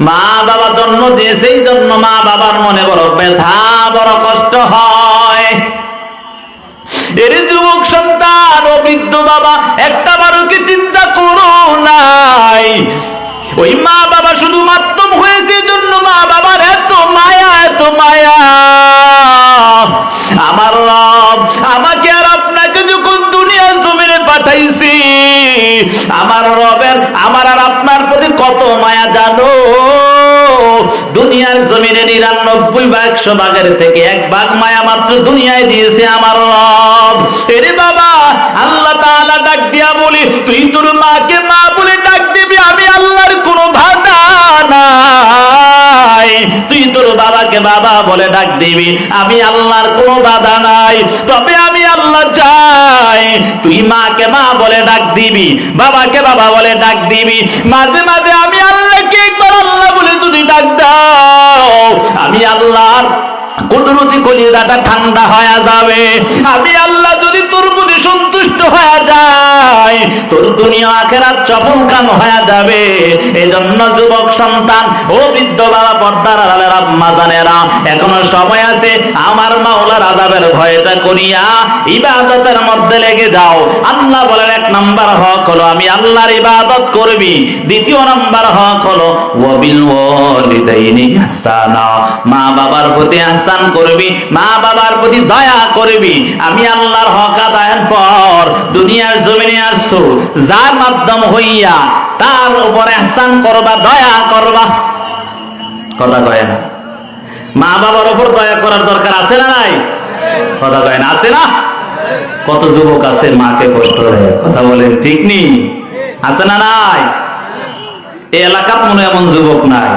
মা বাবা জন্ম দিয়েছে এই জন্য মা বাবার মনে বড় ব্যথা, বড় কষ্ট হয়। এর যুবক সন্তান ও বৃদ্ধ বাবা, একটা চিন্তা করো নাই। ওই মা বাবা শুধু হয়েছে জন্য মা বাবার এত মায়া এত মায়া। আমার রব আমাকে আর আপনাকে যখন দুনিয়ার জমিনে পাঠাইছি। আমার রবের, আমার আর আপনার প্রতি কত মায়া জানো? দুনিয়ার জমিনে নিরানব্বই বা একশো ভাগের থেকে এক ভাগ মায়া মাত্র দুনিয়ায় দিয়েছে আমার রব। এরে বাবা, আল্লাহ তাআলা ডাক দিয়া বলি, তুই তোর মাকে মা বলে ডাক দিবি, আমি আল্লাহর কোনো ভাষা নাই তুই তোর বাবাকে বাবা বলে ডাক দিবি। আমি আল্লাহর কোনো বাধা নাই, তবে আমি আল্লাহ চাই। তুই মাকে মা বলে ডাক দিবি, বাবাকে বাবা বলে ডাক দিবি। মাঝে মাঝে আমি আল্লাহকে একবার আল্লাহ বলে যদি ডাক দাও, আমি আল্লাহর কুদরতি কলিজাটা ঠান্ডা হয়ে যাবে। আমি আল্লাহ যদি তোর প্রতি সন্তুষ্ট হয়ে যায় তোর দুনিয়া আখেরাত চপল কাম হয়ে যাবে। এই জন্য যুবক সন্তান, ও বৃদ্ধ বাবা, পর্দার আড়ালের আম্মা জানেরা, এখনও সময় আছে আমার মাওলার আজাবের ভয়টা করিয়া ইবাদতের মধ্যে লেগে যাও। আল্লাহ বলেন, এক নাম্বার হক হলো, আমি আল্লাহর ইবাদত করবি। দ্বিতীয় নাম্বার হক হলো ওয়াবিল ওয়ালিদাইনি ইহসানা মা বাবার প্রতি আহসান করবি, মা বাবার প্রতি দয়া করবি, আমি আল্লাহর হক আদায়ের পর দুনিয়ার জমিনে আসছো, যার মাধ্যম হইয়া তার উপর আহসান করবা, দয়া করবা। কথা কয় না? মা বাবার উপর দয়া করার দরকার আছে না নাই? কথা কয় না, আছে না? কত যুবক আছে মাকে কষ্ট দেয়, কথা বলেন ঠিক নেই? আছে না নাই? এই এলাকার মনে এমন যুবক নাই।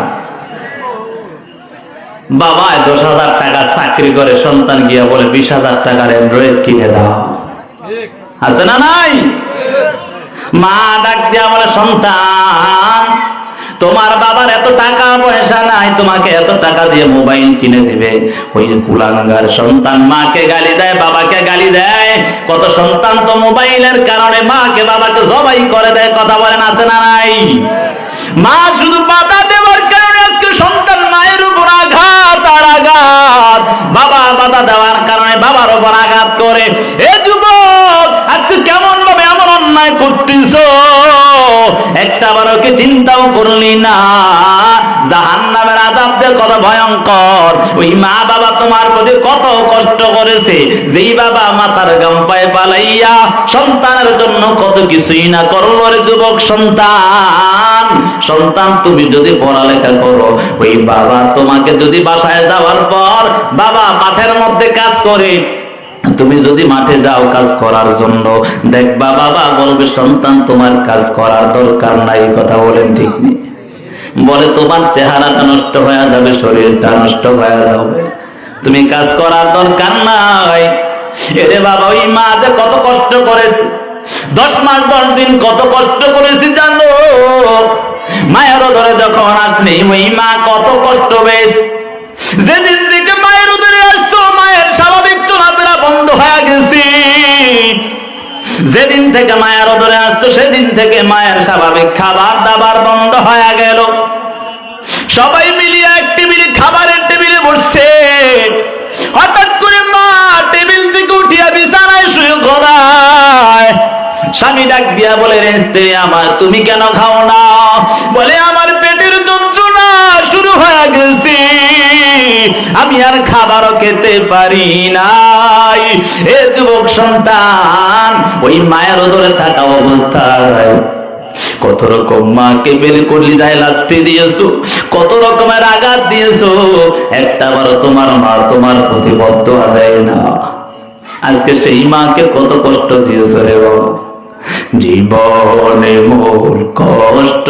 বাবা দশ হাজার টাকা চাকরি করে সন্তান গিয়া বলে বিশ হাজার টাকার অ্যান্ড্রয়েড কিনে দাও। আছে না নাই? মা ডাক দিয়া বলে, সন্তান, তোমার বাবার এত টাকা পয়সা নাই, তোমাকে এত টাকা দিয়ে মোবাইল কিনে দিবে। ওই কুলাঙ্গার সন্তান মাকে গালি দেয়, বাবাকে গালি দেয়। কত সন্তান তো মোবাইলের কারণে মাকে বাবাকে জবাই করে দেয়, কথা বলেন আছে না নাই? মা শুধু বাধা বাবা বাধা দেওয়ার কারণে বাবার ওপর আঘাত করে। এ যুবক, আজকে কেমন ভাবে এমন অন্যায় করতেছ? একটা বারোকে চিন্তাও করলি না। জাহান আজাব কত ভয়ঙ্কর। ওই মা বাবা তোমার প্রতি কত কষ্ট করেছে। যেই বাবা মাথার গাম পায়ে পালাইয়া সন্তানের জন্য কত কিছুই না করল রে যুবক সন্তান। সন্তান, তুমি যদি পড়ালেখা করো, ওই বাবা তোমাকে যদি বাসায় যাওয়ার পর বাবা মাঠের মধ্যে কাজ করে, তুমি যদি মাঠে যাও কাজ করার জন্য দেখবা বাবা বলবে, সন্তান, তোমার কাজ করার দরকার নাই। কথা বলেন ঠিক নেই। বলে তোমার চেহারাটা নষ্ট হয়ে যাবে, শরীরটা নষ্ট হয়ে যাবে। তুমি কাজ করার দরকার নাই। এরে বাবা, ওই মা যে কত কষ্ট করেছে। দশ মাস, দশ দিন কত কষ্ট করেছি জানো? মায়ের ধরে যখন আসলে ওই মা কত কষ্ট পেয়েছে। যেদিন থেকে মায়ের ধরে আসছো, মায়ের স্বাভাবিক চলাফেরা বন্ধ হয়ে গেছে। যেদিন থেকে মায়ের ধরে আসছো, সেদিন থেকে মায়ের স্বাভাবিক খাবার দাবার বন্ধ হয়ে গেল। সবাই মিলিয়ে এক টেবিলে খাবারের টেবিলে বসছে। হঠাৎ করে মা টেবিল থেকে উঠিয়া বিছানায় শুয়ে ঘোরায় স্বামী ডাক দিয়া বলে, রে আমার, তুমি কেন খাও না? বলে, আমার পেটের যন্ত্রণা শুরু হয়ে গেছে। আমি আর খাবারও খেতে পারি নাই। এ যুবক সন্তান, ওই মায়ের ধরে থাকা অবস্থায় কত রকম মাকে বের করলি যায় লাগতে দিয়েছ? কত রকমের আঘাত দিয়েছ? একটা বারো তোমার মা তোমার প্রতি বদ্ধ দেয় না। আজকে সেই মাকে কত কষ্ট দিয়েছ রে জীবনে মোর কষ্ট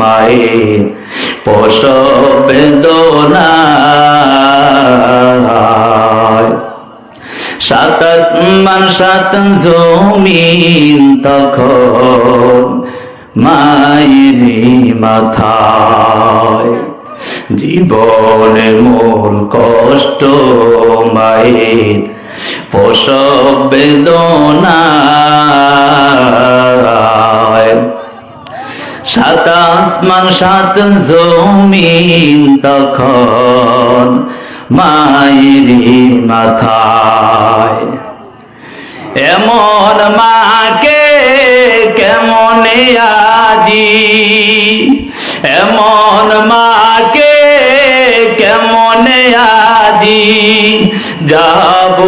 মায়ের প্রসব বেদনা সাত আসমান সাত জমিন তখন মায়েরি মাথায়। জীবনে মূল কষ্ট মায়ের, প্রসব বেদনা সাত আসমান, সাত জমিন তখন মায়েরি মাথায়। এমন মাকে কেমনে আজি এমন মাকে কেমনে আজি যাব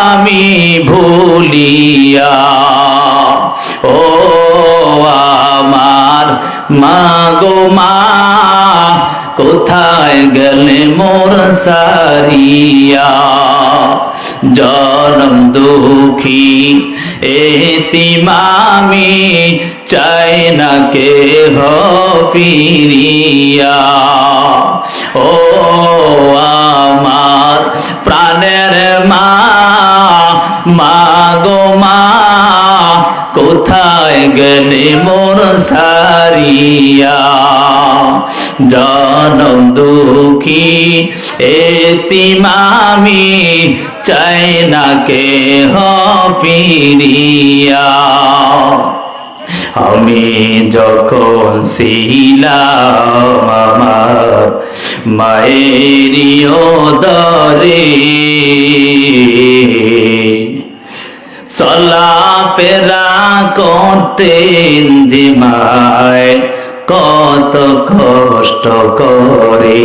আমি ভুলিয়া। ও আমার মা গো মা, কোথায় গেলে মোর সারিয়া? জনম দুঃখী, এতিমামি চাই না কে ফিরিয়া। ও আমার প্রাণের মা মা গো মা, কোথায় গেলে মোর সারিয়া? জনম দুঃখী এতিমামি চাই না কে ফিরিয়া। আমি যখন ছিলাম আমার মায়েরিও দরে চলা ফেরা করতেন মায় কত কষ্ট করে।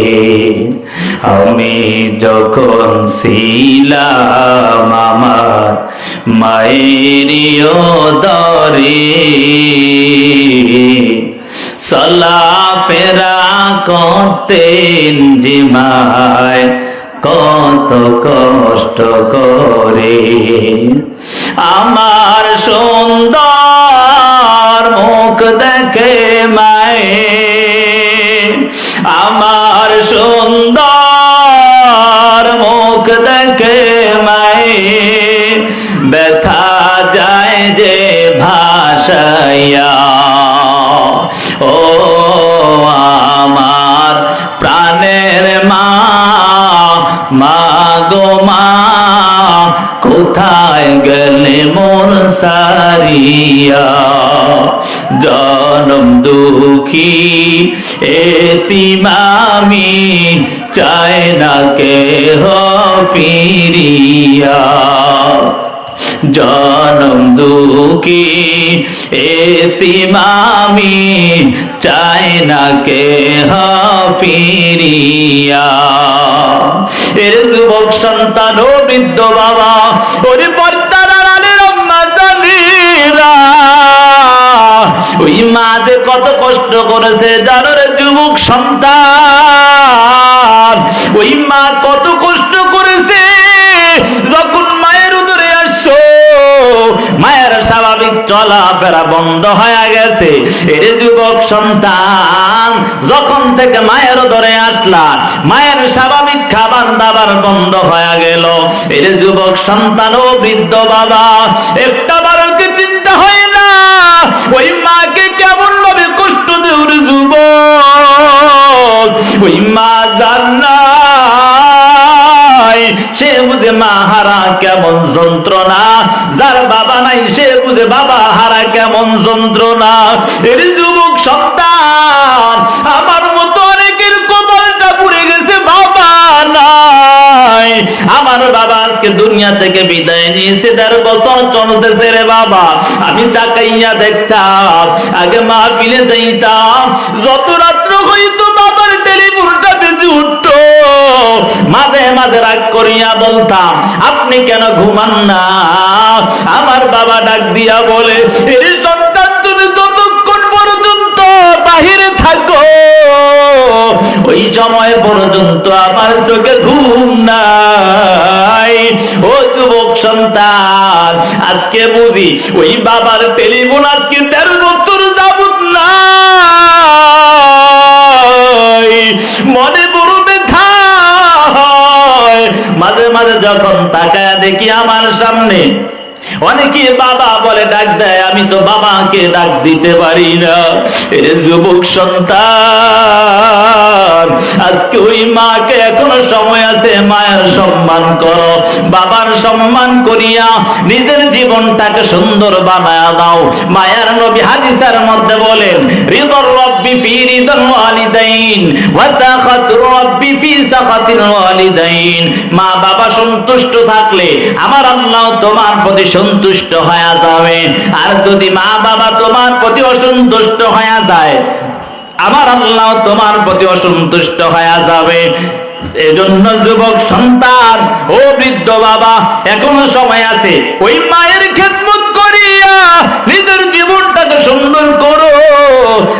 আমি যখন ছিলাম আমার মায়েরিও দরে চলা ফেরা করতেন জিমায় কত কষ্ট করে। আমার সুন্দর সারিয়া জনম দুঃখী এতিমামি চায় না কে ফিরিয়া। জনম দুঃখী এতিমামি চায় না কে ফিরিয়া। এর যুবক সন্তান ও বৃদ্ধ বাবা ওরে মা যে কত কষ্ট করেছে, জানো যুবক সন্তান? ওই মা কত কষ্ট করেছে, যখন মায়ের উদরে আসছো, মায়ের স্বাভাবিক চলাফেরা বন্ধ হয়ে গেছে। এর যুবক সন্তান, যখন থেকে মায়ের ধরে আসলা, মায়ের স্বাভাবিক খাবার দাবার বন্ধ হয়ে গেল। এর যুবক সন্তান, ও বৃদ্ধ বাবা, একটা বারো কি চিন্তা কেমন ভাবে কষ্ট দেউর যুবক? ওই মা জান্নাই সে বুঝে মা হারা কেমন যন্ত্রণা। যার বাবা নাই, সে বুঝে বাবা হারা কেমন যন্ত্রণা। এর যুবক সন্তান আমার মতো অনেকের কপালটা পুড়ে গেছে, বাবা নাই। আমার বাবা আজকে দুনিয়া থেকে বিদায় নিয়েছে, দেড় বছর চলতেছে রে বাবা। আমি তাকাইয়া দেখতাম, আগে মা পিলে যাইতাম, যত রাত্র হইতো বাবার টেলিফোনটা বেজে উঠতো। মাঝে মাঝে রাগ করিয়া বলতাম, আপনি কেন ঘুমান না? আমার বাবা ডাক দিয়া বলে এর সন্তান তুমি ততক্ষণ পর্যন্ত বাহিরে থাকো। ওই সময় পর্যন্ত আমার চোখে ঘুম যুবক সন্তান আজকে বুঝি ওই বাবার টেলিফোন আজকে তেরো বছর যাবত না মনে বড় ব্যথা। মাঝে মাঝে যখন তাকায় দেখি আমার সামনে অনেকে বাবা বলে, ডাক দেয়, আমি তো বাবাকে ডাক দিতে পারি না। এর যুবক সন্তান, আজকে ওই মাকে এখনও সময় আছে, মায়ের সম্মান করো। বাবার সম্মান করিয়া নিজের জীবনটাকে সুন্দর বানায়া দাও। মায়ের নবী হাদিসের মধ্যে বলেন, রিদর রব্বি ফি রিদল ওয়ালিদাইন, ওয়া সাখাতুর রব্বি ফি সাখাতিল ওয়ালিদাইন। মা বাবা সন্তুষ্ট থাকলে আমার আল্লাহ তোমার প্রতি সন্তুষ্ট হয়ে যাবে আর যদি মা বাবা তোমার প্রতি অসন্তুষ্ট হয়ে যায়, আমার আল্লাহ তোমার প্রতি অসন্তুষ্ট হয়ে যাবে। এজন্য যুবক, সন্তান, ও বৃদ্ধ বাবা, এখনও সময় আছে, ওই মায়ের করিয়া নিজের জীবনটাকে সুন্দর করো।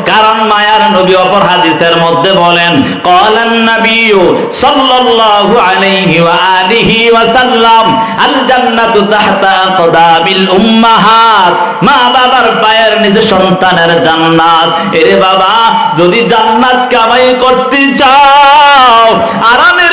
কারণ মায়ার নবী অপর হাদিসের মধ্যে বলেন, কলান নবী সাল্লাল্লাহু আলাইহি ওয়া আলিহি ওয়া সাল্লাম আল জান্নাতু তাহতা আকদামিল উম্মাহাত, মা বাবার পায়ের নিচে সন্তানের জান্নাত। বাবা, যদি জান্নাত কামাই করতে চাও আরামের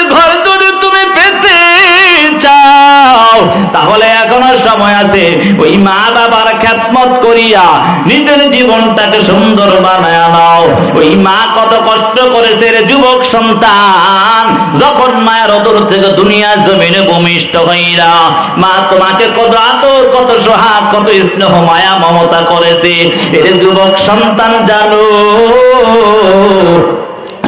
চাও তাহলে এখনও সময় আছে। ওই মা বাবার খ্যাতমত করিয়া নিজের জীবনটাকে সুন্দর বানায় নাও। ওই মা কত কষ্ট করেছে রে যুবক সন্তান। যখন মায়ের অদূর থেকে দুনিয়া জমিনে ভূমিষ্ঠ হইরা মা তোমাকে কত আদর, কত সোহাগ, কত স্নেহ, মায়া, মমতা করেছে। এর যুবক সন্তান জানো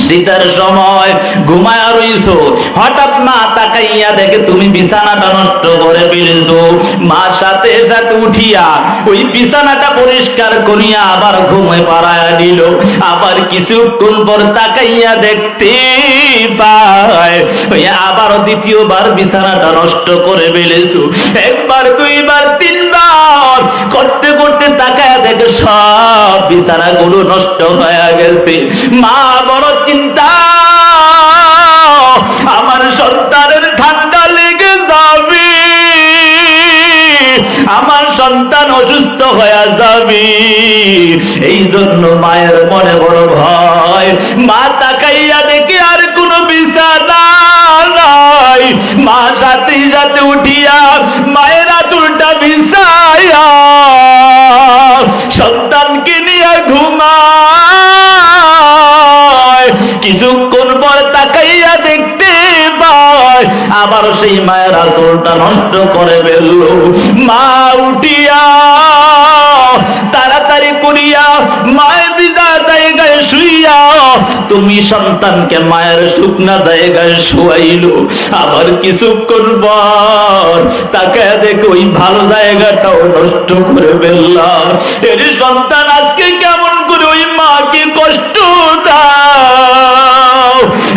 শীতের সময় ঘুমায় রইছো হঠাৎ মা তাকাইয়া দেখে তুমি বিছানাটা নষ্ট করে ফেলেছো। মার সাথে সাথে উঠিয়া ওই বিছানাটা পরিষ্কার করিয়া আবার ঘুমে পাড়ায় দিল। আবার কিছুক্ষণ পর তাকাইয়া দেখতে পায়, ওই আবার দ্বিতীয়বার বিছানাটা নষ্ট করে ফেলেছো। একবার, দুইবার, তিনবার করতে করতে তাকায় দেখে সব বিছানাগুলো নষ্ট হয়ে গেছে। মা বড় চিন্তা। আমার সন্তানের ঠান্ডা লেগে যাবে। আমার সন্তান অসুস্থ হয়ে যাবে। এই জন্য মায়ের মনে বড় ভয়। মা তাকাইয়া দেখে আর কোনো বিছানা নাই। মা সাথে সাথে উঠিয়া মায়ের আতুলটা বিছাইয়া সন্তানকে নিয়ে ঘুমায়। কিছুক্ষণ পর তাকাইয়া দেখতে পায়, আবার সেই মায়ের আঁচলটা নষ্ট করে ফেলল। মা উঠিয়া তাড়াতাড়ি করিয়া মায়ের বিদা জায়গায় শুইয়া তুমি সন্তানকে মায়ের শুকনা জায়গায় শোয়াইল, আবার কিছুক্ষণ পর তাকে দেখে ওই ভালো জায়গাটাও নষ্ট করে ফেললাম। এর সন্তান আজকে কেমন করে ওই মাকে কষ্ট দাও।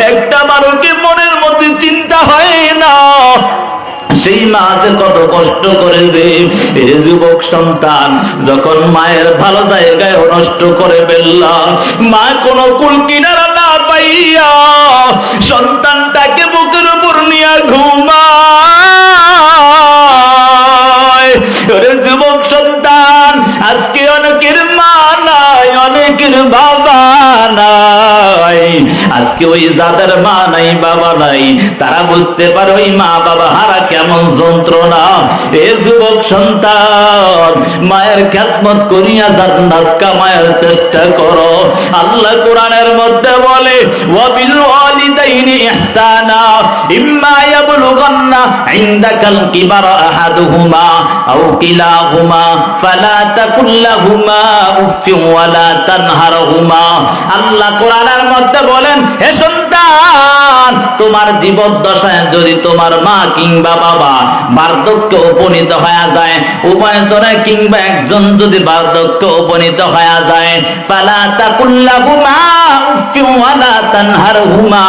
একটা মানুষকে যে কত কষ্ট করে দে এ যুবক সন্তান, যখন মায়ের ভালো জায়গায় নষ্ট করে ফেললাম, মা কোনো কুল কিনারা না পাইয়া সন্তানটাকে বুকের উপর নিয়ে ওরে যুবক সন্তান, আজকে অনেকের মা নাই, অনেকের বাবা নাই। আজকে ওই যাদের মা নাই, বাবা নাই, তারা বুঝতে পারে ওই মা, বাবা হারা কেমন যন্ত্রণা। এ যুবক সন্তান, মায়ের খ্যাতমত করিয়া জান্নাত কামায়ের চেষ্টা করো। আল্লাহ কোরআনের মধ্যে বলে, ওয়াবিল ওয়ালিদাইনি ইহসানা, ইম্মা ইয়াবলুগান্না ইনদাকাল কিবারা আহাদুহুমা আও কিলাহুমা, ফালা তাকুল লাহুমা উফফিন ওয়ালা তানহারহুমা। আল্লাহ কোরআনের মধ্যে বলেন, হে সন্তান, তোমার জীবদ্দশায় যদি তোমার মা কিংবা বাবা বার্ধক্য উপনীত হয়ে যায়, উভয় ধরে কিংবা একজন যদি বার্ধক্য উপনীত হয়ে যায়, ফালা তাকুল্লাহুমা উফফিন ওয়ালা তানহারহুমা।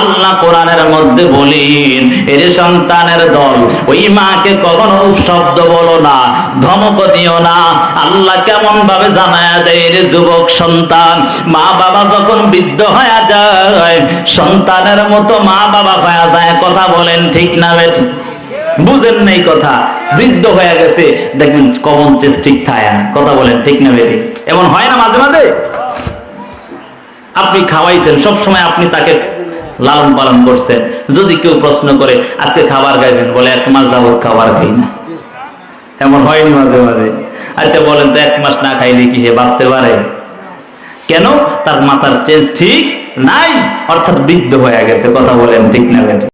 আল্লাহ কোরআনের মধ্যে বলেন এর সন্তানের দল, ওই মাকে কখনো শব্দ বলো না, ধমক দিও না। আল্লাহ কেমন ভাবে জানায়া দেয় রে যুবক সন্তান মা বাবা যখন বৃদ্ধ হয়ে যায়। সন্তানের মতো মা বাবা হয়ে যায়। কথা বলেন ঠিক না বুঝেন নাই কথা। বৃদ্ধ হয়ে গেছে। দেখবেন কমন চেস ঠিক থাকে না। কথা বলেন ঠিক না বেঠি এমন হয় না মাঝে মাঝে? আপনি খাওয়াইছেন সব সময় আপনি তাকে লালন পালন করছেন। যদি কেউ প্রশ্ন করে, আজকে খাবার খাইছেন? বলে, এক মাস যাবত খাবার খাই না। এমন হয়নি মাঝে মাঝে? আচ্ছা বলেন তো, এক মাস না খাইলে কি সে বাঁচতে পারে? কেন তার মাথার চেঞ্জ ঠিক নাই অর্থাৎ বৃদ্ধ হয়ে গেছে কথা বলেন ঠিক না?